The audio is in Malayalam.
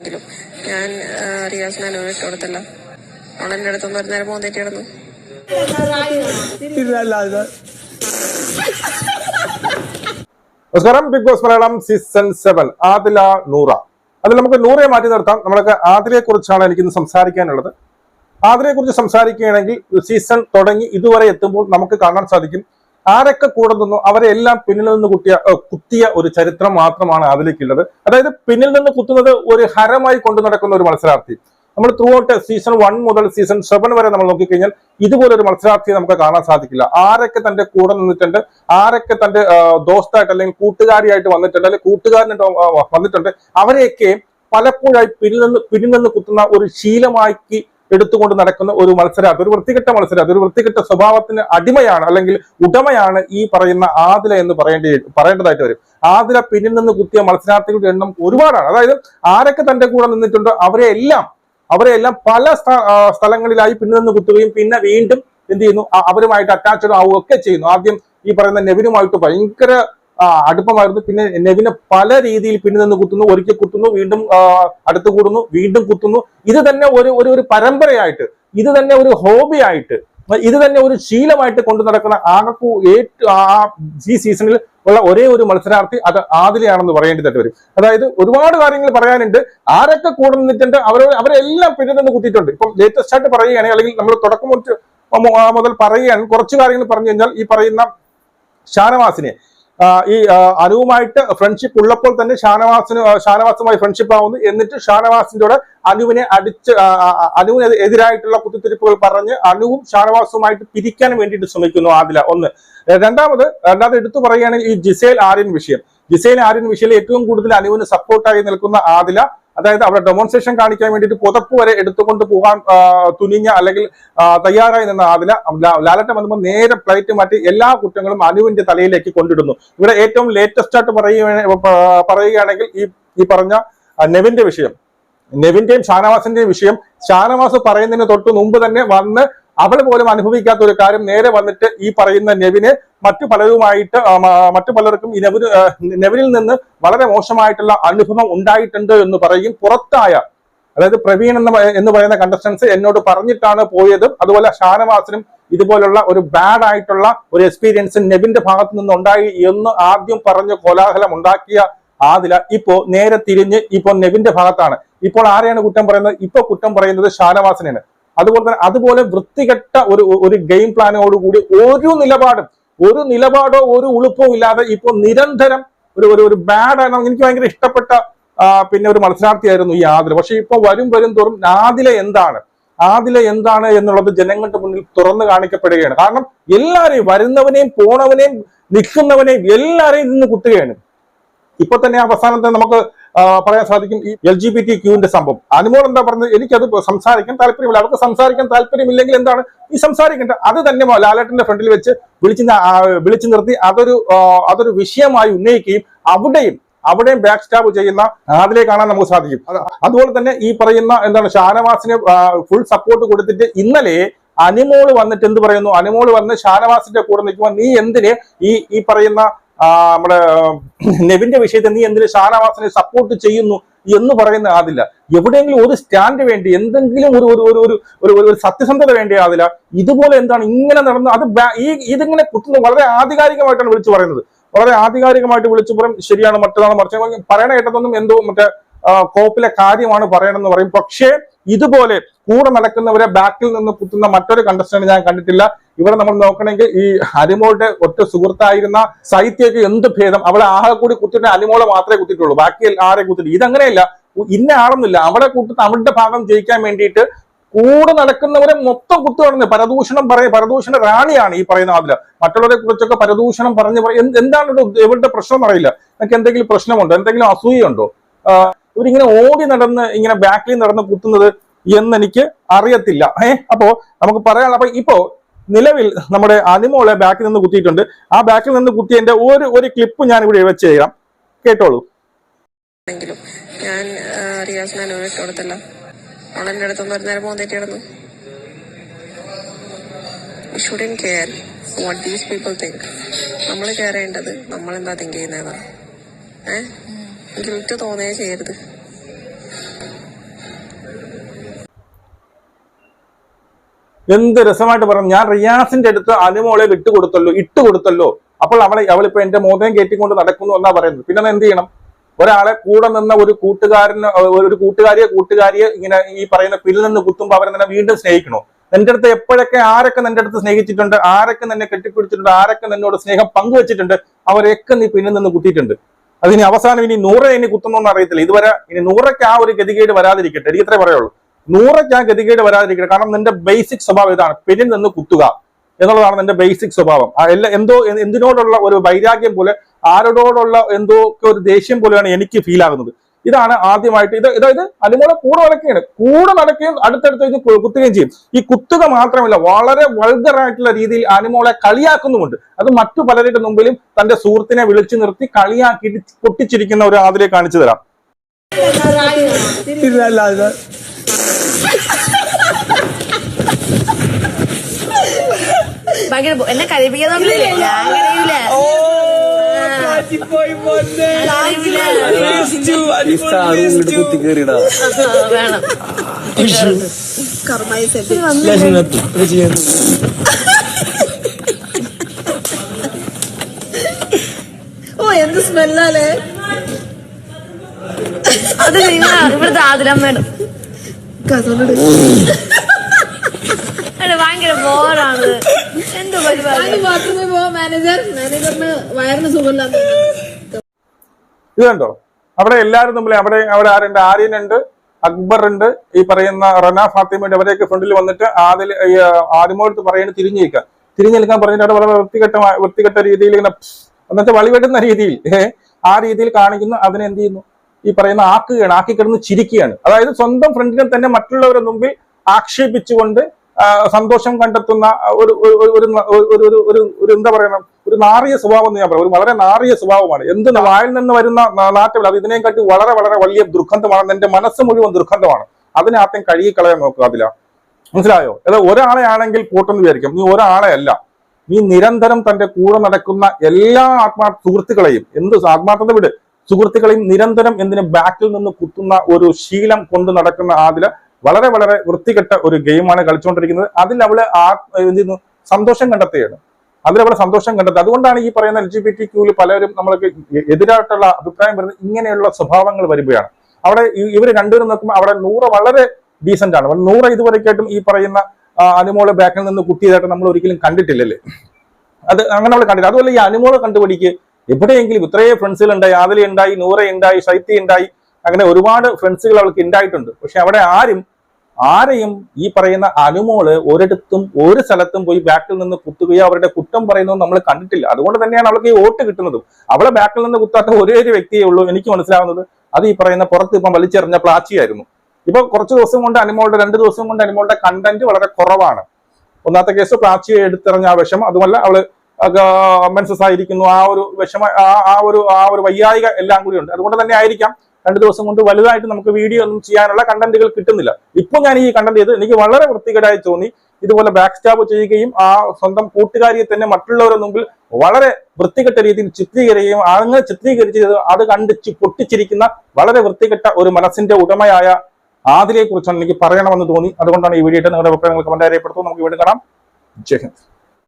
ഞാൻ റിയാസിനെ റിയാസിന് അനുഭവം കൊടുത്തല്ല. അവൾ എന്റെ അടുത്തൊന്നും ഒരു നേരം പോകാൻ കിടന്നു നമസ്കാരം. Big Boss Malayalam season seven. Adila Noora. അതിൽ നമുക്ക് നൂറയെ മാറ്റി നിർത്താം. നമ്മൾക്ക് ആദിലയെ കുറിച്ചാണ് എനിക്കിന്ന് സംസാരിക്കാനുള്ളത്. ആദിലയെ കുറിച്ച് സംസാരിക്കുകയാണെങ്കിൽ സീസൺ തുടങ്ങി ഇതുവരെ എത്തുമ്പോൾ നമുക്ക് കാണാൻ സാധിക്കും. ആരൊക്കെ കൂടെ നിന്നു അവരെ എല്ലാം പിന്നിൽ നിന്ന് കുത്തിയ കുത്തിയ ഒരു ചരിത്രം മാത്രമാണ് അതിലേക്കുള്ളത്. അതായത് പിന്നിൽ നിന്ന് കുത്തുന്നത് ഒരു ഹരമായി കൊണ്ടു നടക്കുന്ന ഒരു മത്സരാർത്ഥി. നമ്മൾ ത്രൂ ഔട്ട് സീസൺ വൺ മുതൽ സീസൺ സെവൻ വരെ നമ്മൾ നോക്കിക്കഴിഞ്ഞാൽ ഇതുപോലൊരു മത്സരാർത്ഥിയെ നമുക്ക് കാണാൻ സാധിക്കില്ല. ആരൊക്കെ തന്റെ കൂടെ നിന്നിട്ടുണ്ട് ആരൊക്കെ തന്റെ ദോസ്തായിട്ട് അല്ലെങ്കിൽ കൂട്ടുകാരിയായിട്ട് വന്നിട്ടുണ്ട് അല്ലെങ്കിൽ കൂട്ടുകാരനായിട്ട് വന്നിട്ടുണ്ട് അവരെയൊക്കെ പലപ്പോഴായി പിന്നിൽ നിന്ന് പിന്നിൽ നിന്ന് കുത്തുന്ന ഒരു ശീലമാക്കി എടുത്തുകൊണ്ട് നടക്കുന്ന ഒരു മത്സരാർത്ഥി ഒരു വൃത്തികെട്ട മത്സരാർത്ഥി ഒരു വൃത്തികെട്ട സ്വഭാവത്തിന് അടിമയാണ് അല്ലെങ്കിൽ ഉടമയാണ് ഈ പറയുന്ന ആദില എന്ന് പറയേണ്ടി പറയേണ്ടതായിട്ട് വരും. ആദില പിന്നിൽ നിന്ന് കുത്തിയ മത്സരാർത്ഥികളുടെ എണ്ണം ഒരുപാടാണ്. അതായത് ആരൊക്കെ തന്റെ കൂടെ നിന്നിട്ടുണ്ടോ അവരെ എല്ലാം അവരെ എല്ലാം പല സ്ഥലങ്ങളിലായി പിന്നിൽ നിന്ന് കുത്തുകയും പിന്നെ വീണ്ടും എന്ത് ചെയ്യുന്നു അവരുമായിട്ട് അറ്റാച്ച്ഡ് ആവുകയൊക്കെ ചെയ്യുന്നു. ആദ്യം ഈ പറയുന്ന നെവിനുമായിട്ട് ഭയങ്കര അടുപ്പമായിരുന്നു പിന്നെ നെവിനെ പല രീതിയിൽ പിന്നിൽ നിന്ന് കുത്തുന്നു ഒരിക്കൽ കുത്തുന്നു വീണ്ടും അടുത്ത് കൂടുന്നു വീണ്ടും കുത്തുന്നു. ഇത് തന്നെ ഒരു ഒരു ഒരു പരമ്പരയായിട്ട് ഇത് തന്നെ ഒരു ഹോബി ആയിട്ട് ഇത് തന്നെ ഒരു ശീലമായിട്ട് കൊണ്ടു നടക്കുന്ന ആകെക്കൂ ഏറ്റവും ആ ഈ സീസണിൽ ഉള്ള ഒരേ ഒരു മത്സരാർത്ഥി അത് ആദിലയാണെന്ന് പറയേണ്ടതായിട്ട് വരും. അതായത് ഒരുപാട് കാര്യങ്ങൾ പറയാനുണ്ട്. ആരൊക്കെ കൂടെ നിന്നിട്ടുണ്ട് അവരെ അവരെല്ലാം പിന്നിൽ നിന്ന് കുത്തിയിട്ടുണ്ട്. ഇപ്പം ലേറ്റസ്റ്റ് ആയിട്ട് പറയുകയാണെങ്കിൽ അല്ലെങ്കിൽ നമ്മൾ തുടക്കം മുതൽ പറയുകയാണ് കുറച്ച് കാര്യങ്ങൾ പറഞ്ഞു കഴിഞ്ഞാൽ ഈ പറയുന്ന ഷാനവാസിനെ ഈ അനുവുമായിട്ട് ഫ്രണ്ട്ഷിപ്പ് ഉള്ളപ്പോൾ തന്നെ ഷാനവാസിന് ഷാനവാസുമായി ഫ്രണ്ട്ഷിപ്പ് ആവുന്നു. എന്നിട്ട് ഷാനവാസിന്റെ കൂടെ അനുവിനെ അടിച്ച് അനുവിന് എതിരായിട്ടുള്ള കുത്തിത്തിരിപ്പുകൾ പറഞ്ഞ് അനുവും ഷാനവാസുമായിട്ട് പിരിക്കാൻ വേണ്ടിയിട്ട് ശ്രമിക്കുന്നു ആദില. ഒന്ന്. രണ്ടാമത് രണ്ടാമത് എടുത്തു പറയുകയാണെങ്കിൽ ഈ ജിസേൽ ആര്യൻ വിഷയം. ജിസേൽ ആര്യൻ വിഷയം ഏറ്റവും കൂടുതൽ അനുവിന് സപ്പോർട്ടായി നിൽക്കുന്ന ആദില അതായത് അവിടെ ഡെമോൺസ്ട്രേഷൻ കാണിക്കാൻ വേണ്ടിയിട്ട് പുതപ്പ് വരെ എടുത്തുകൊണ്ട് പോകാൻ തുനിഞ്ഞ അല്ലെങ്കിൽ തയ്യാറായി നിന്ന ആദില ലാലറ്റം ലാലട്ടൻ വന്നപ്പോൾ നേരെ പ്ലേറ്റ് മാറ്റി എല്ലാ കുറ്റങ്ങളും അനുവിന്റെ തലയിലേക്ക് കൊണ്ടിടുന്നു. ഇവിടെ ഏറ്റവും ലേറ്റസ്റ്റ് ആയിട്ട് പറയുക പറയുകയാണെങ്കിൽ ഈ ഈ പറഞ്ഞ നെവിന്റെ വിഷയം. നെവിന്റെയും ഷാനവാസിന്റെയും വിഷയം. ഷാനവാസ് പറയുന്നതിന് തൊട്ട് മുമ്പ് തന്നെ വന്ന് അവൾ പോലും അനുഭവിക്കാത്ത ഒരു കാര്യം നേരെ വന്നിട്ട് ഈ പറയുന്ന നെവിന് മറ്റു പലരുമായിട്ട് മറ്റു പലർക്കും ഈ നെവിന് നെവിനിൽ നിന്ന് വളരെ മോശമായിട്ടുള്ള അനുഭവം ഉണ്ടായിട്ടുണ്ട് എന്ന് പറയും പുറത്തായ അതായത് പ്രവീൺ എന്ന് എന്ന് പറയുന്ന കണ്ടസ്റ്റൻസ് എന്നോട് പറഞ്ഞിട്ടാണ് പോയതും അതുപോലെ ഷാനവാസിനും ഇതുപോലുള്ള ഒരു ബാഡ് ആയിട്ടുള്ള ഒരു എക്സ്പീരിയൻസ് നെബിന്റെ ഭാഗത്ത് നിന്ന് ഉണ്ടായി എന്ന് ആദ്യം പറഞ്ഞ് കോലാഹലം ഉണ്ടാക്കിയ ആദില ഇപ്പോ നേരെ തിരിഞ്ഞ് ഇപ്പോ നെബിന്റെ ഭാഗത്താണ്. ഇപ്പോൾ ആരെയാണ് കുറ്റം പറയുന്നത്? ഇപ്പൊ കുറ്റം പറയുന്നത് ഷാനവാസിനാണ് അതുപോലെ തന്നെ അതുപോലെ വൃത്തികെട്ട ഒരു ഒരു ഗെയിം പ്ലാനോടുകൂടി ഒരു നിലപാടും ഒരു നിലപാടോ ഒരു ഉളുപ്പോ ഇല്ലാതെ ഇപ്പോൾ നിരന്തരം ഒരു ഒരു ഒരു ബാഡ് എനിക്ക് ഭയങ്കര ഇഷ്ടപ്പെട്ട പിന്നെ ഒരു മത്സരാർത്ഥിയായിരുന്നു ഈ ആദില പക്ഷെ ഇപ്പൊ വരും വരും തോറും ആദില എന്താണ്? ആദില എന്താണ് എന്നുള്ളത് ജനങ്ങളുടെ മുന്നിൽ തുറന്നു കാണിക്കപ്പെടുകയാണ്. കാരണം എല്ലാരെയും വരുന്നവനെയും പോണവനെയും നിൽക്കുന്നവനെയും എല്ലാരെയും ഇന്ന് കുത്തുകയാണ്. ഇപ്പൊ തന്നെ അവസാനം തന്നെ നമുക്ക് പറയാൻ സാധിക്കും ഈ എൽ ജി ബി ടി ക്യൂവിന്റെ സംഭവം. അനുമോൾ എന്താ പറഞ്ഞത്? എനിക്കത് സംസാരിക്കാൻ താല്പര്യമില്ല. അവർക്ക് സംസാരിക്കാൻ താല്പര്യമില്ലെങ്കിൽ എന്താണ്? ഈ സംസാരിക്കേണ്ട അത് തന്നെ ലാലേട്ടന്റെ ഫ്രണ്ടിൽ വെച്ച് വിളിച്ച് വിളിച്ചു നിർത്തി അതൊരു അതൊരു വിഷയമായി ഉന്നയിക്കുകയും അവിടെയും അവിടെയും ബാക്ക് സ്റ്റാബ് ചെയ്യുന്ന അതിലെ കാണാൻ നമുക്ക് സാധിക്കും. അത്. അതുപോലെ തന്നെ ഈ പറയുന്ന എന്താണ് ഷാനവാസിന് ഫുൾ സപ്പോർട്ട് കൊടുത്തിട്ട് ഇന്നലെ അനിമോൾ വന്നിട്ട് എന്ത് പറയുന്നു? അനിമോൾ വന്ന് ഷാനവാസിന്റെ കൂടെ നിൽക്കുമ്പോൾ നീ എന്തിന് ഈ ഈ പറയുന്ന നമ്മുടെ നെവിന്റെ വിഷയത്തിൽ നീ എന്തിന് ഷാനവാസിനെ സപ്പോർട്ട് ചെയ്യുന്നു എന്ന് പറയുന്ന ആദില്ല എവിടെയെങ്കിലും ഒരു സ്റ്റാൻഡ് വേണ്ടി എന്തെങ്കിലും ഒരു ഒരു ഒരു ഒരു ഒരു സത്യസന്ധത വേണ്ടി ആദില്ല ഇതുപോലെ എന്താണ് ഇങ്ങനെ നടന്ന് അത് ഈ ഇതിങ്ങനെ കുത്തുന്നത് വളരെ ആധികാരികമായിട്ടാണ് വിളിച്ചു പറയുന്നത്. വളരെ ആധികാരികമായിട്ട് വിളിച്ചു പറയും ശരിയാണ് മറ്റേതാണ് മറിച്ച് പറയണ കേട്ടതൊന്നും എന്തോ മറ്റേ കോപ്പിലെ കാര്യമാണ് പറയണമെന്ന് പറയും. പക്ഷേ ഇതുപോലെ കൂടെ നടക്കുന്നവരെ ബാക്കിൽ നിന്ന് കുത്തുന്ന മറ്റൊരു കണ്ടസ്റ്റന്റ് ഞാൻ കണ്ടിട്ടില്ല. ഇവിടെ നമ്മൾ നോക്കണമെങ്കിൽ ഈ അലിമോളുടെ ഒറ്റ സുഹൃത്തായിരുന്ന സൈത്യക്ക് എന്ത് ഭേദം? അവളെ ആകെ കൂടി കുത്തിട്ട് അലിമോളെ മാത്രമേ കുത്തിയിട്ടുള്ളൂ. ബാക്കി ആരെ കുത്തിട്ട് ഇതങ്ങനെയല്ല. ഇന്ന ആളൊന്നുമില്ല. അവളെ കൂട്ടുന്ന അവളുടെ ഭാഗം ജയിക്കാൻ വേണ്ടിയിട്ട് കൂടെ നടക്കുന്നവരെ മൊത്തം കുത്തു നടന്ന് പരദൂഷണം പറയും പരദൂഷണ റാണിയാണ് ഈ പറയുന്ന അതിൽ മറ്റുള്ളവരെ കുറിച്ചൊക്കെ പരദൂഷണം പറഞ്ഞ് എന്താണ് ഇവരുടെ പ്രശ്നം എന്നറിയില്ല. നിങ്ങൾക്ക് എന്തെങ്കിലും പ്രശ്നമുണ്ടോ? എന്തെങ്കിലും അസൂയുണ്ടോ ഇവരിങ്ങനെ ഓടി നടന്ന് ഇങ്ങനെ ബാക്കിൽ നടന്ന് കുത്തുന്നത് എന്നെനിക്ക് അറിയത്തില്ല. ഏ അപ്പോ നമുക്ക് പറയാനുള്ള അപ്പൊ ഇപ്പോ നിലവിൽ നമ്മുടെ അനിമോളെ ബാക്കിൽ നിന്ന് കുത്തിയിട്ടുണ്ട്. ആ ബാക്കിൽ നിന്ന് കുത്തിയതിന്റെ ഒരു ഒരു ക്ലിപ്പ് ഞാൻ ഇവിടെ വെച്ച് ചെയ്യാം കേട്ടോളൂ. ഞാൻ ഷുഡൻ വാട്ട് ദീസ് തിങ്ക് നമ്മൾ കെയർ ചെയ്യേണ്ടത് നമ്മൾ എന്താ തിങ്ക് ചെയ്യുന്നതാ ഏഹ് ഗിൽറ്റ് തോന്നേ ചെയ്യരുത്. എന്ത് രസമായിട്ട് പറഞ്ഞു ഞാൻ റിയാസിന്റെ അടുത്ത് അനുമോളെ വിട്ടുകൊടുത്തല്ലോ ഇട്ട് കൊടുത്തല്ലോ അപ്പോൾ അവളെ അവളിപ്പോ എന്റെ മോതയും കയറ്റിക്കൊണ്ട് നടക്കുന്നു എന്നാ പറയുന്നത്. പിന്നെ എന്ത് ചെയ്യണം? ഒരാളെ കൂടെ നിന്ന ഒരു കൂട്ടുകാരന് ഒരു കൂട്ടുകാരിയെ കൂട്ടുകാരിയെ ഇങ്ങനെ ഈ പറയുന്ന പിന്നിൽ നിന്ന് കുത്തുമ്പോൾ അവരെ വീണ്ടും സ്നേഹിക്കണോ? എന്റെ അടുത്ത് എപ്പോഴൊക്കെ ആരൊക്കെ നിന്റെ അടുത്ത് സ്നേഹിച്ചിട്ടുണ്ട് ആരൊക്കെ നിന്നെ കെട്ടിപ്പിടിച്ചിട്ടുണ്ട് ആരൊക്കെ നിന്നോട് സ്നേഹം പങ്കുവച്ചിട്ടുണ്ട് അവരെയൊക്കെ നീ പിന്നിൽ നിന്ന് കുത്തിയിട്ടുണ്ട്. അതിനി അവസാനം ഇനി നൂറെ ഇനി കുത്തുന്നോന്ന് അറിയത്തില്ല. ഇതുവരെ ഇനി നൂറയ്ക്ക് ആ ഒരു ഗതികേട് വരാതിരിക്കട്ടെ. എനിക്ക് ഇത്രേ പറയുള്ളൂ. നൂറയ്ക്ക് ആ ഗതികേട് വരാതിരിക്കട്ടെ. കാരണം നിന്റെ ബേസിക് സ്വഭാവം ഇതാണ്. പെരിൽ നിന്ന് കുത്തുക എന്നുള്ളതാണ് നിന്റെ ബേസിക് സ്വഭാവം. എല്ലാ എന്തോ എന്തിനോടുള്ള ഒരു വൈരാഗ്യം പോലെ ആരോടോടുള്ള എന്തോ ഒരു ദേഷ്യം പോലെയാണ് എനിക്ക് ഫീൽ ആകുന്നത്. ഇതാണ് ആദ്യമായിട്ട് ഇത് അതായത് അനുമോളെ കൂടെ നടക്കുകയാണ്. കൂടെ നടക്കുകയും അടുത്തടുത്ത് വെച്ച് കുത്തുകയും ചെയ്യും. ഈ കുത്തുക മാത്രമല്ല വളരെ വൾഗറായിട്ടുള്ള രീതിയിൽ അനുമോളെ കളിയാക്കുന്നുമുണ്ട്. അത് മറ്റു പലരുടെ മുമ്പിലും തന്റെ സുഹൃത്തിനെ വിളിച്ചു നിർത്തി കളിയാക്കിയിട്ട് പൊട്ടിച്ചിരിക്കുന്ന ഒരു ആതിരെ കാണിച്ചു തരാം. ഭയങ്കര ബോ- എന്നെ കരയിപ്പിക്കാൻ ഞാൻ കരയൂല ഓ എന്ത് സ്മെല്ലാലേ? അത് നിങ്ങൾ ഇവിടുത്തെ ആതിരമ്മേടും. ഭയങ്കര ബോറാണ് എന്തോ ബാത്റൂമിൽ മാനേജർ. മാനേജറിന് വയറിന് സുഖമില്ലാത്ത ഇത് കണ്ടോ? അവിടെ എല്ലാരും തമ്മിൽ അവിടെ അവിടെ ആരുണ്ട്? ആര്യൻ ഉണ്ട് അക്ബർ ഉണ്ട് ഈ പറയുന്ന റന ഫാത്തിമയുടെ അവരെയൊക്കെ ഫ്രണ്ടിൽ വന്നിട്ട് ആദ്യ ഈ ആദ്യമോടുത്ത് പറയുന്നത് തിരിഞ്ഞു നിൽക്കുക തിരിഞ്ഞു നിൽക്കാൻ പറഞ്ഞിട്ട് അവിടെ വളരെ വൃത്തികെട്ട വൃത്തികെട്ട രീതിയിൽ ഇങ്ങനെ എന്നിട്ട് വളിവെട്ടുന്ന രീതിയിൽ ആ രീതിയിൽ കാണിക്കുന്നു. അതിനെ എന്ത് ചെയ്യുന്നു? ഈ പറയുന്ന ആക്കുകയാണ് ആക്കി കിടന്ന് ചിരിക്കുകയാണ്. അതായത് സ്വന്തം ഫ്രണ്ടിനെ തന്നെ മറ്റുള്ളവരുടെ മുമ്പിൽ ആക്ഷേപിച്ചുകൊണ്ട് സന്തോഷം കണ്ടെത്തുന്ന ഒരു ഒരു ഒരു ഒരു എന്താ പറയണം ഒരു നാറിയ സ്വഭാവം എന്ന് ഞാൻ പറയാം. ഒരു വളരെ നാറിയ സ്വഭാവമാണ്. എന്ത് വായിൽ നിന്ന് വരുന്ന നാറ്റമില്ല അത് ഇതിനെക്കാട്ടി വളരെ വളരെ വലിയ ദുർഗന്ധമാണ്. എന്റെ മനസ്സ് മുഴുവൻ ദുർഗന്ധമാണ്. അതിനെ ആദ്യം കഴുകിക്കളയാൻ നോക്കുക അതില. മനസ്സിലായോ? അത് ഒരാളെ ആണെങ്കിൽ പോട്ടെന്ന് വിചാരിക്കും. നീ ഒരാളെ അല്ല. നീ നിരന്തരം തന്റെ കൂടെ നടക്കുന്ന എല്ലാ ആത്മാ സുഹൃത്തുക്കളെയും എന്ത് ആത്മാർത്ഥത വിട്. സുഹൃത്തുക്കളെയും നിരന്തരം എന്തിനും ബാക്കിൽ നിന്ന് കുത്തുന്ന ഒരു ശീലം കൊണ്ട് നടക്കുന്ന ആതില വളരെ വളരെ വൃത്തികെട്ട ഒരു ഗെയിമാണ് കളിച്ചുകൊണ്ടിരിക്കുന്നത്. അതിൽ അവൾ ആ എന്ത് സന്തോഷം കണ്ടെത്തുകയാണ്. അതിൽ അവളെ സന്തോഷം കണ്ടെത്തുക. അതുകൊണ്ടാണ് ഈ പറയുന്ന എൽ ജി ബി ടി ക്യൂവിൽ പലരും നമ്മൾക്ക് എതിരായിട്ടുള്ള അഭിപ്രായം വരുന്നത് ഇങ്ങനെയുള്ള സ്വഭാവങ്ങൾ വരുമ്പോഴാണ് അവിടെ ഇവർ രണ്ടുപേരും നോക്കുമ്പോൾ അവിടെ നൂറ് വളരെ ഡീസെന്റ് ആണ്. നൂറ് ഇതുവരെക്കായിട്ടും ഈ പറയുന്ന അനുമോളെ ബാക്കിൽ നിന്ന് കുത്തിയതായിട്ട് നമ്മൾ ഒരിക്കലും കണ്ടിട്ടില്ലല്ലേ? അത് അങ്ങനെ അവൾ കണ്ടില്ല. അതുപോലെ ഈ അനുമോളെ കണ്ടുപിടിക്ക് എവിടെയെങ്കിലും ഇത്രയും ഫ്രണ്ട്സുകൾ ഉണ്ടായി ആദില ഉണ്ടായി നൂറ ഉണ്ടായി ശൈത്യ ഉണ്ടായി അങ്ങനെ ഒരുപാട് ഫ്രണ്ട്സുകൾ അവൾക്ക് ഉണ്ടായിട്ടുണ്ട്. പക്ഷെ അവിടെ ആരും ആരെയും ഈ പറയുന്ന അനുമോൾ ഒരിടത്തും ഒരു സ്ഥലത്തും പോയി ബാക്കിൽ നിന്ന് കുത്തുകയോ അവരുടെ കുറ്റം പറയുന്നതും നമ്മൾ കണ്ടിട്ടില്ല. അതുകൊണ്ട് തന്നെയാണ് അവൾക്ക് ഈ വോട്ട് കിട്ടുന്നതും. അവളെ ബാക്കിൽ നിന്ന് കുത്താത്ത ഒരേ ഒരു വ്യക്തിയേ ഉള്ളൂ എനിക്ക് മനസ്സിലാവുന്നത്. അത് ഈ പറയുന്ന പുറത്ത് ഇപ്പം വലിച്ചെറിഞ്ഞ പ്ലാച്ചിയായിരുന്നു. ഇപ്പൊ കുറച്ച് ദിവസം കൊണ്ട് അനുമോളുടെ രണ്ട് ദിവസം കൊണ്ട് അനുമോളുടെ കണ്ടന്റ് വളരെ കുറവാണ്. ഒന്നാമത്തെ കേസ് പ്ലാച്ചിയെ എടുത്തെറിഞ്ഞ ആ വിഷം. അതുമല്ല അവൾ മെൻസസ് ആയിരിക്കുന്നു ആ ഒരു വിഷമ ആ- ഒരു ആ ഒരു വയ്യായിക എല്ലാം കൂടി ഉണ്ട്. അതുകൊണ്ട് തന്നെ ആയിരിക്കാം. രണ്ട് ദിവസം കൊണ്ട് വലുതായിട്ട് നമുക്ക് വീഡിയോ ഒന്നും ചെയ്യാനുള്ള കണ്ടന്റുകൾ കിട്ടുന്നില്ല. ഇപ്പൊ ഞാൻ ഈ കണ്ടന്റ് ചെയ്ത് എനിക്ക് വളരെ വൃത്തികേടായി തോന്നി. ഇതുപോലെ ബാക്ക് സ്റ്റാബ് ചെയ്യുകയും ആ സ്വന്തം കൂട്ടുകാരിയെ തന്നെ മറ്റുള്ളവരുടെ മുമ്പിൽ വളരെ വൃത്തികെട്ട രീതിയിൽ ചിത്രീകരിക്കുകയും അങ്ങനെ ചിത്രീകരിച്ച് അത് കണ്ട് പൊട്ടിച്ചിരിക്കുന്ന വളരെ വൃത്തികെട്ട ഒരു മനസ്സിന്റെ ഉടമയായ ആദിലെ കുറിച്ചാണ് എനിക്ക് പറയണമെന്ന് തോന്നി. അതുകൊണ്ടാണ് ഈ വീഡിയോ നിങ്ങളുടെ അഭിപ്രായങ്ങൾ കമന്റ് അറിയപ്പെടുത്തും നമുക്ക് വീണ്ടും കാണാം. ജയ് ഹിന്ദ്.